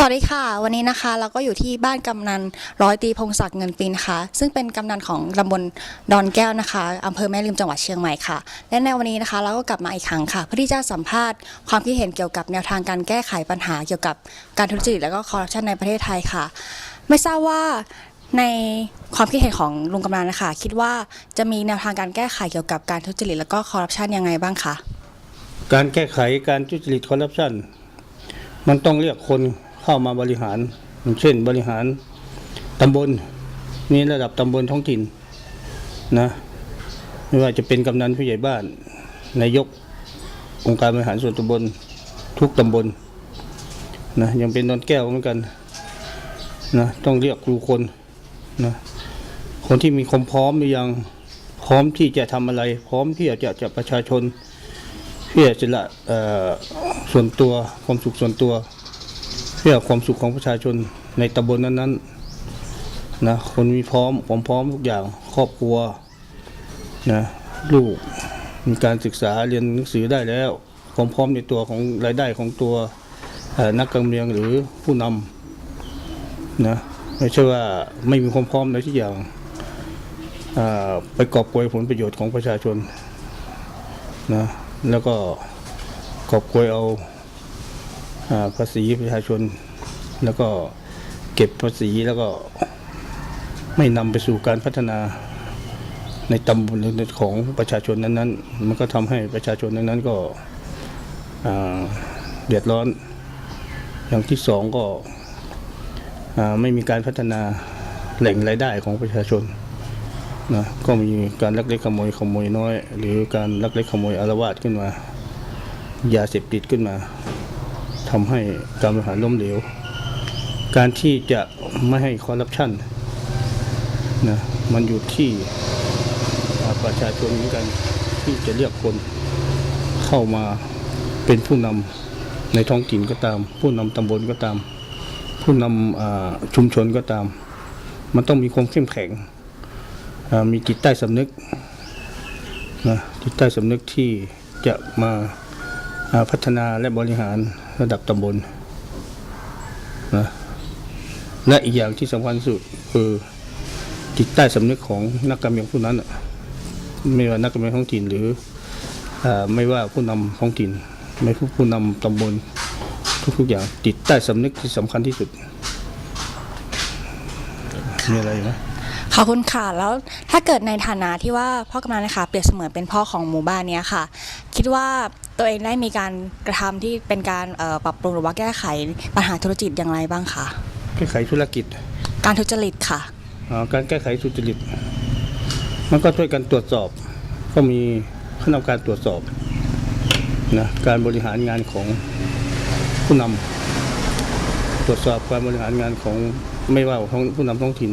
สวัสดีค่ะ วันนี้นะคะเราก็อยู่ที่บ้านกำนันร้อยตีพงศักดิ์เงินปีนะคะซึ่งเป็นกำนันของตำบลดอนแก้วนะคะอำเภอแม่ริมจังหวัดเชียงใหม่ค่ะ และในวันนี้นะคะ เราก็กลับมาอีกครั้งค่ะ เพื่อที่จะสัมภาษณ์ความคิดเห็นเกี่ยวกับแนวทางการแก้ไขปัญหาเกี่ยวกับการทุจริตและก็คอร์รัปชันในประเทศไทยค่ะ ไม่ทราบว่าในความคิดเห็นของลุงกำนันนะคะ คิดว่าจะมีแนวทางการแก้ไขเกี่ยวกับการทุจริตและก็คอร์รัปชันยังไงบ้างคะการแก้ไขการทุจริตคอร์รัปชันมันต้องเรียกคน เข้ามาบริหาร เช่นบริหารตำบลนี่ระดับตำบลท้องถิ่นนะไม่ว่าจะเป็นกำนันผู้ใหญ่บ้านนายกองค์การบริหารส่วนตำบลทุกตำบลนะยังเป็นนนแก้วเหมือนกันนะต้องเรียกครูคนนะคนที่มีความพร้อมหรือยังพร้อมที่จะทำอะไร พร้อมที่จะจะประชาชนเพื่อจะละส่วนตัวความสุขส่วนตัว เพื่อความสุขของประชาชนในตำบลนั้นๆนะคนมีพร้อมความพร้อมทุกอย่างครอบครัวนะลูกมีการศึกษาเรียนหนังสือได้แล้ว ความพร้อมในตัวของรายได้ของตัวนักการเมืองหรือผู้นำนะไม่ใช่ว่าไม่มีความพร้อมในทุกอย่างอ่าไปกอบโกยผลประโยชน์ของประชาชนนะแล้วก็กอบโกยเอา ภาษีประชาชน แล้วก็เก็บภาษีแล้วก็ไม่นำไปสู่การพัฒนาในตำบลของประชาชนนั้นๆ มันก็ทำให้ประชาชนนั้นๆก็เดือดร้อน อย่างที่สองก็ไม่มีการพัฒนาแหล่งรายได้ของประชาชนนะก็มีการลักเล็กขโมยขโมยน้อย หรือการลักเล็กขโมยอารวาสขึ้นมา ยาเสพติดขึ้นมา ทำให้การบริหารล้มเหลว การที่จะไม่ให้คอร์รัปชันนะมันอยู่ที่ประชาชนเหมือนกันที่จะเรียกคนเข้ามาเป็นผู้นำในท้องถิ่นก็ตาม ผู้นำตำบลก็ตาม ผู้นำอ่าชุมชนก็ตาม มันต้องมีความเข้มแข็ง มีจิตใต้สำนึกนะจิตใต้สำนึกที่จะมาอ่าพัฒนาและบริหาร ระดับตำบลนะและอีกอย่างที่สำคัญที่สุดคือจิตใต้สำนึกของนักการเมืองผู้นั้น ไม่ว่านักการเมืองท้องถิ่นหรืออไม่ว่าผู้นำท้องถิ่น ไม่ผู้ผู้นำตำบลทุกๆอย่างจิตใต้สำนึกที่สำคัญที่สุดมีอะไรไหมขอบคุณค่ะ แล้วถ้าเกิดในฐานะที่ว่าพ่อกำนันนะคะ เปรียบเสมือนเป็นพ่อของหมู่บ้านเนี้ยค่ะ คิดว่าตัวเองได้มีการกระทำที่เป็นการเอ่อปรับปรุงหรือว่าแก้ไขปัญหาธุรกิจอย่างไรบ้างคะแก้ไขธุรกิจ การทุจริตค่ะอ่าการแก้ไขทุจริต มันก็ช่วยกันตรวจสอบ ก็มีคณะกรรมการตรวจสอบนะการบริหารงานของผู้นำตรวจสอบการบริหารงานของไม่ว่าของผู้นำท้องถิ่น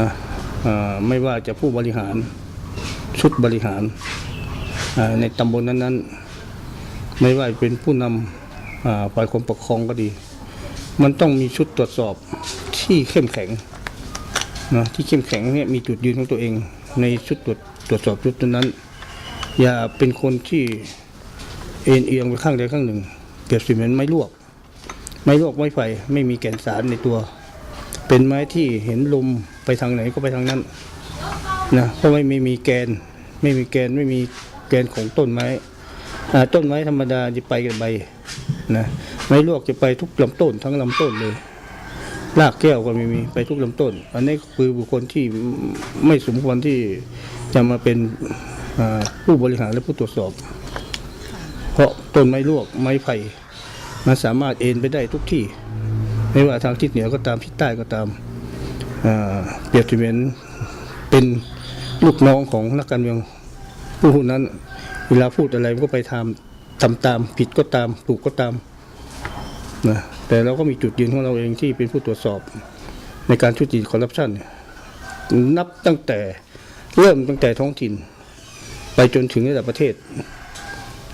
นะอ่าไม่ว่าจะผู้บริหารชุดบริหารอ่า ในตำบลนั้นๆ ไม่ว่าเป็นผู้นำฝ่ายความปกครองก็ดี มันต้องมีชุดตรวจสอบที่เข้มแข็งนะที่เข้มแข็งเนี่ยมีจุดยืนของตัวเอง ในชุดตรวจตรวจสอบชุดนั้น อย่าเป็นคนที่เอ็นเอียงไปข้างใดข้างหนึ่งเปรียบเสมือนไม้ลวก ไม้ลวกไม้ไฟไม่มีแก่นสารในตัว เป็นไม้ที่เห็นลมไปทางไหนก็ไปทางนั้นนะเพราะไม่ไม่มีแกนไม่มีแกนไม่มี แกนของต้นไม้ต้นไม้ธรรมดาจะไปกับใบนะไม้ลวกจะไปทุกลำต้นทั้งลำต้นเลยรากแก้วก็ไม่มีไปทุกลำต้น อันนี้คือบุคคลที่ไม่สมควรที่จะมาเป็นผู้บริหารและผู้ตรวจสอบ เพราะต้นไม้ลวกไม้ไผ่มันสามารถเอ็นไปได้ทุกที่ ไม่ว่าทางทิศเหนือก็ตามทิศใต้ก็ตามเปรียบเสมือนเป็นลูกน้องของนักการเมือง ผู้นั้น เวลาพูดอะไรมันก็ไปทำทำตาม ผิดก็ตามถูกก็ตามนะแต่เราก็มีจุดยืนของเราเองที่เป็นผู้ตรวจสอบในการทุจริตคอร์รัปชันเนี่ยนับตั้งแต่เริ่มตั้งแต่ท้องถิ่น ไปจนถึงระดับประเทศ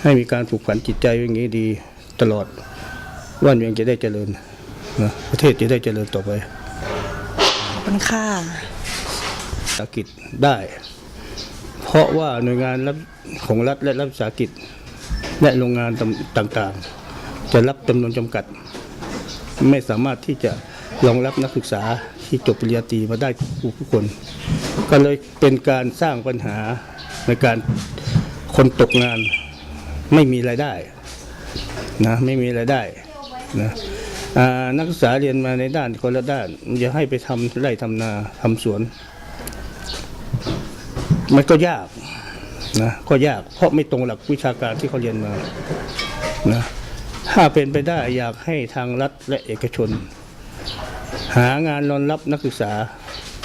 ให้มีการผูกพันจิตใจอย่างนี้ดีตลอดว่านเมืองจะได้เจริญนะประเทศจะได้เจริญต่อไปขอบคุณค่ะวิสาหกิจได้ เพราะว่าหน่วยงานรับของรัฐและรัฐวิสาหกิจ และโรงงานต่างๆ จะรับจำนวนจำกัด ไม่สามารถที่จะรองรับนักศึกษาที่จบปริญญาตรีมาได้ทุกคน ก็เลยเป็นการสร้างปัญหาในการคนตกงานไม่มีรายได้นะไม่มีรายได้นะนักศึกษาเรียนมาในด้านคนละด้านจะให้ไปทำไร่ทำนาทำสวน มันก็ยากนะก็ยากเพราะไม่ตรงหลักวิชาการที่เขาเรียนมานะถ้าเป็นไปได้อยากให้ทางรัฐและเอกชน หางานรองรับนักศึกษา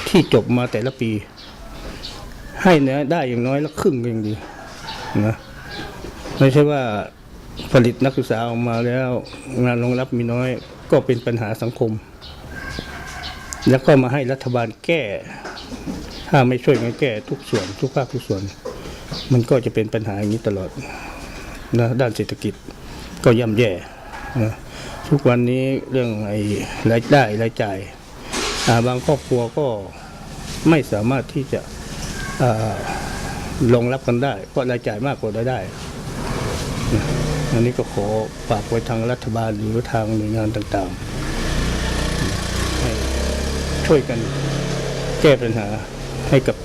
ที่จบมาแต่ละปี ให้เนื้อได้อย่างน้อยละครึ่งก็ยังดีนะไม่ใช่ว่าผลิตนักศึกษาออกมาแล้วงานรองรับมีน้อยก็เป็นปัญหาสังคม แล้วก็มาให้รัฐบาลแก้ ถ้าไม่ช่วยกันแก้ทุกส่วนทุกภาคทุกส่วน มันก็จะเป็นปัญหาอย่างนี้ตลอดนะด้านเศรษฐกิจก็ย่ำแย่นะทุกวันนี้เรื่องไอ้รายได้รายจ่ายาบางครอบครัวก็ไม่สามารถที่จะอ่ารองรับกันได้ เพราะรายจ่ายมากกว่ารายได้นะอันนี้ก็ขอฝากไว้ทางรัฐบาลหรือทางหน่วยงานต่างๆ ให้ช่วยกันแก้ปัญหา ให้กับ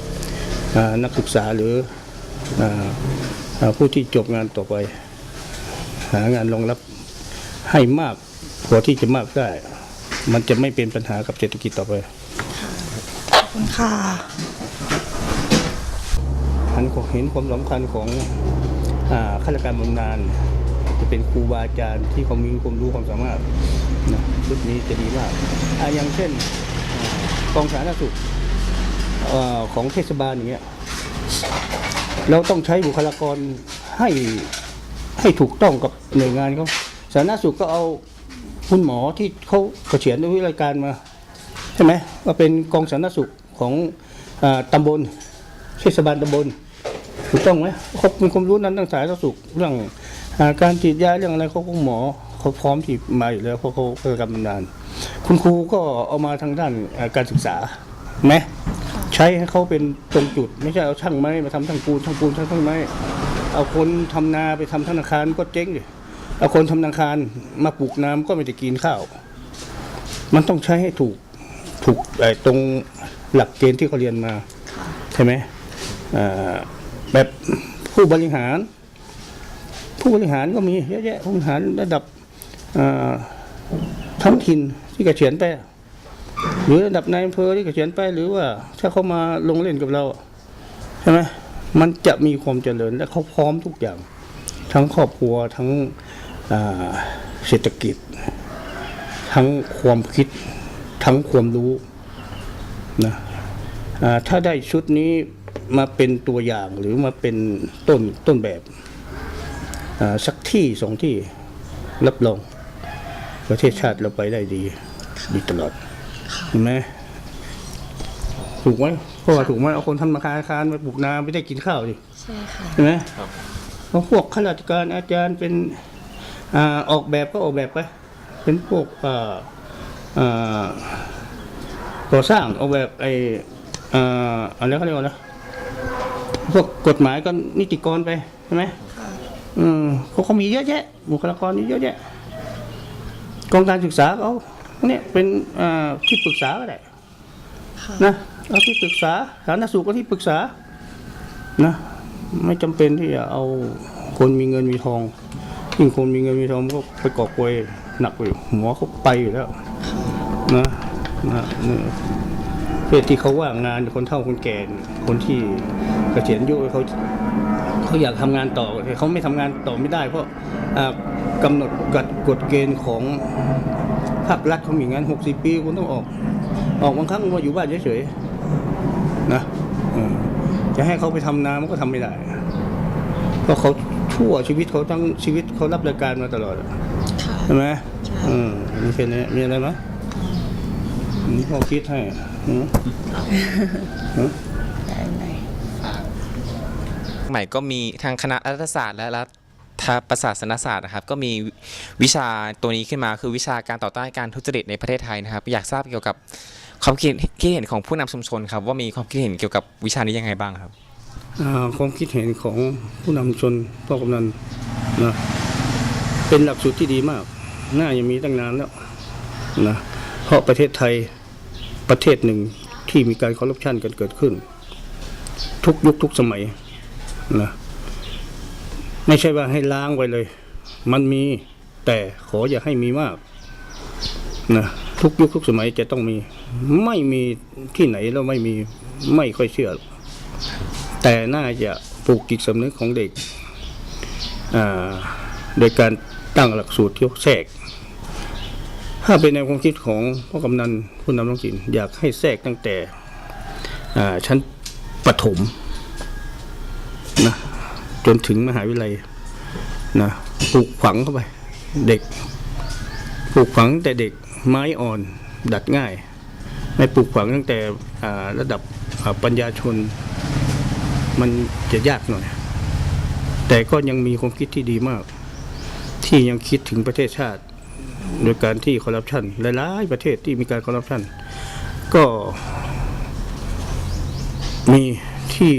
อ่านักศึกษาหรืออ่าอ่าผู้ที่จบงานต่อไป หางานรองรับให้มากพอที่จะมากได้ มันจะไม่เป็นปัญหากับเศรษฐกิจต่อไปขอบคุณค่ะหันเห็นความสำคัญของอ่าข้าราชการบำนาญจะเป็นครูบาอาจารย์ที่เขามีความรู้ความสามารถนะชุดนี้จะดีมากอ่าอย่างเช่นอ่ากองสาธารณสุขเอของเทศบาลอย่างเงี้ยเราต้องใช้บุคลากรให้ให้ถูกต้องกับหน่วยงานเขาสาธารณสุขก็เอาคุณหมอที่เขาเกษียณด้วยรายการมาใช่ไหมว่าเป็นกองสาธารณสุขของอตำบลเทศบาลตำบลถูกต้องไหมเขามีความรู้นั้นทางสาธารณสุขเรื่องอาการฉีดยาเรื่องอะไรเขาก็หมอเขาพร้อมที่มาอยู่แล้วเพราะเขาเคยทำมานาน คุณครูก็เอามาทางด้านการศึกษาไหม ใช้ให้เขาเป็นตรงจุด ไม่ใช่เอาช่างไม้มาทำช่างปูนช่างปูนช่างช่างไม้เอาคนทำนาไปทำธนาคารก็เจ๊งดิเอาคนทำธนาคารมาปลูกน้ำก็ไม่ได้กินข้าว มันต้องใช้ให้ถูกถูกไอ้ตรงหลักเกณฑ์ที่เขาเรียนมาใช่ไหมแบบผู้บริหาร ผู้บริหารก็มีเยอะแยะผู้บริหารระดับท้องถิ่นที่กเกษียณไป หรือระดับนายอำเภอที่เกษียณไปหรือว่า ถ้าเขามาลงเล่นกับเราใช่ไหมมันจะมีความเจริญและเขาพร้อมทุกอย่าง ทั้งครอบครัวทั้งเศรษฐกิจ ทั้งความคิด ทั้งความรู้นะถ้าได้ชุดนี้มาเป็นตัวอย่างหรือมาเป็นต้นต้นแบบสักที่สองที่รับรองประเทศชาติเราไปได้ดีดีตลอด เห็นไหมถูกไหมเพราะว่าถูกไหมเอาคนทำมาคาคารมาปลูกนาไม่ได้กินข้าวดิใช่ค่ะใช่ไหมเพราะพวกข้าราชการอาจารย์เป็นอ่าออกแบบก็ออกแบบไปเป็นพวกอ่าอ่าก่อสร้างออกแบบไอ้อ่าอะไรเขาเรียกว่าอะไรพวกกฎหมายก็นิติกรไปใช่ไหมอืมเขาเขามีเยอะแยะบุคลากรนี่เยอะแยะกองการศึกษาเขา เนี่ยเป็นอ่าที่ปรึกษาก็ได้ค่ะนะเอาที่ปรึกษาสาธารณสุขก็ที่ปรึกษานะไม่จำเป็นที่จะเอาคนมีเงินมีทองยิ่งคนมีเงินมีทองก็ไปก่อกวยหนักไปหัวเขาไปอยู่แล้วนะนะเนี่ยเพศที่เขาว่างงานคนเฒ่าคนแก่คนที่เกษียณอายุเขาเขาอยากทำงานต่อแต่เขาไม่ทำงานต่อไม่ได้ เพราะอ่ากำหนดกฎกฎเกณฑ์ของ ภาครัฐเขามีงานหกสิบปีคุณต้องออก ออกบางครั้งมาอยู่บ้านเฉยๆนะเออจะให้เขาไปทำนามันก็ทำไม่ได้เพราะเขาชั่วชีวิตเขาทั้งชีวิตเขารับรายการมาตลอดอะค่ะใช่ไหมใช่อืมมีแค่นี้มีอะไรไหมนี่พ่อคิดให้อืมอืมได้ไหมใหม่ก็มีทางคณะรัฐศาสตร์และรัฐ ถ้าประศาสนศาสตร์นะครับก็มีวิชาตัวนี้ขึ้นมาคือวิชาการต่อต้านการทุจริตในประเทศไทยนะครับ อยากทราบเกี่ยวกับความคิดคิดเห็นของผู้นำชุมชนครับว่ามีความคิดเห็นเกี่ยวกับวิชานี้ยังไงบ้างครับความคิดเห็นของผู้นำชนพ่อกำนันนะเป็นหลักสูตรที่ดีมาก น่าจะมีตั้งนานแล้วนะเพราะประเทศไทยประเทศหนึ่งที่มีการคอร์รัปชันกันเกิดขึ้น ทุกยุคทุกสมัยนะ ไม่ใช่ว่าให้ล้างไว้เลย มันมีแต่ขออย่าให้มีมากนะทุกยุคทุกสมัยจะต้องมี ไม่มีที่ไหนแล้วไม่มีไม่ค่อยเชื่อ แต่น่าจะปลูกจิตสำนึกของเด็กอ่าโดยการตั้งหลักสูตรที่แทรก ถ้าเป็นในวความคิดของพ่อกำนันผู้นำท้องถิ่นอยากให้แทรกตั้งแต่ชั้นประถมนะ จนถึงมหาวิทยาลัยนะปลูกฝังเข้าไป เด็กปลูกฝังแต่เด็กไม้อ่อนดัดง่าย ไม่ปลูกฝังตั้งแต่ระดับปัญญาชน มันจะยากหน่อย แต่ก็ยังมีความคิดที่ดีมาก ที่ยังคิดถึงประเทศชาติ โดยการที่คอร์รัปชันหลายๆประเทศที่มีการคอร์รัปชันก็มีที่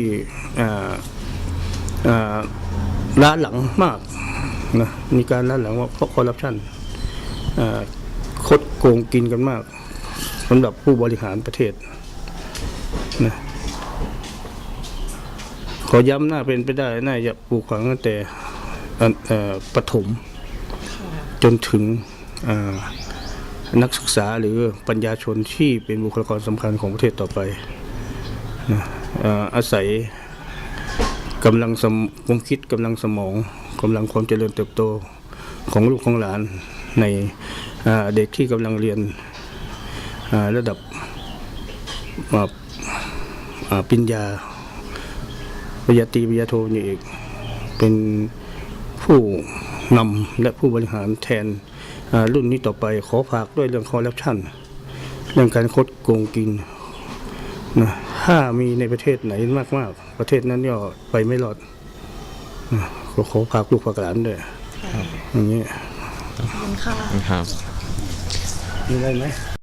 ล้าหลังมากนะมีการล้าหลังว่าเพราะคอร์รัปชันคดโกงกินกันมากสำหรับผู้บริหารประเทศนะขอย้ำหน้าเป็นไปได้น่าจะปลูกฝังตั้งแต่ประถมจนถึงนักศึกษาหรือปัญญาชนที่เป็นบุคลากรสำคัญของประเทศต่อไปนะอ่าอาศัย กำลังสมความคิดกำลังสมองกำลังความเจริญเติบโตของลูกของหลานในเด็กที่กำลังเรียนระดับปริญญาปริญญาตรีปริญญาโทนี่เอกเป็นผู้นำและผู้บริหารแทนรุ่นนี้ต่อไปขอฝากด้วยเรื่องคอร์รัปชันเรื่องการคดโกงกินนะถ้ามีในประเทศไหนมากๆ ประเทศนั้นก็ไปไม่รอดนะขอขอฝากลูกฝากหลานด้วยอย่างนี้ขอบคุณค่ะครับมีอะไรไหม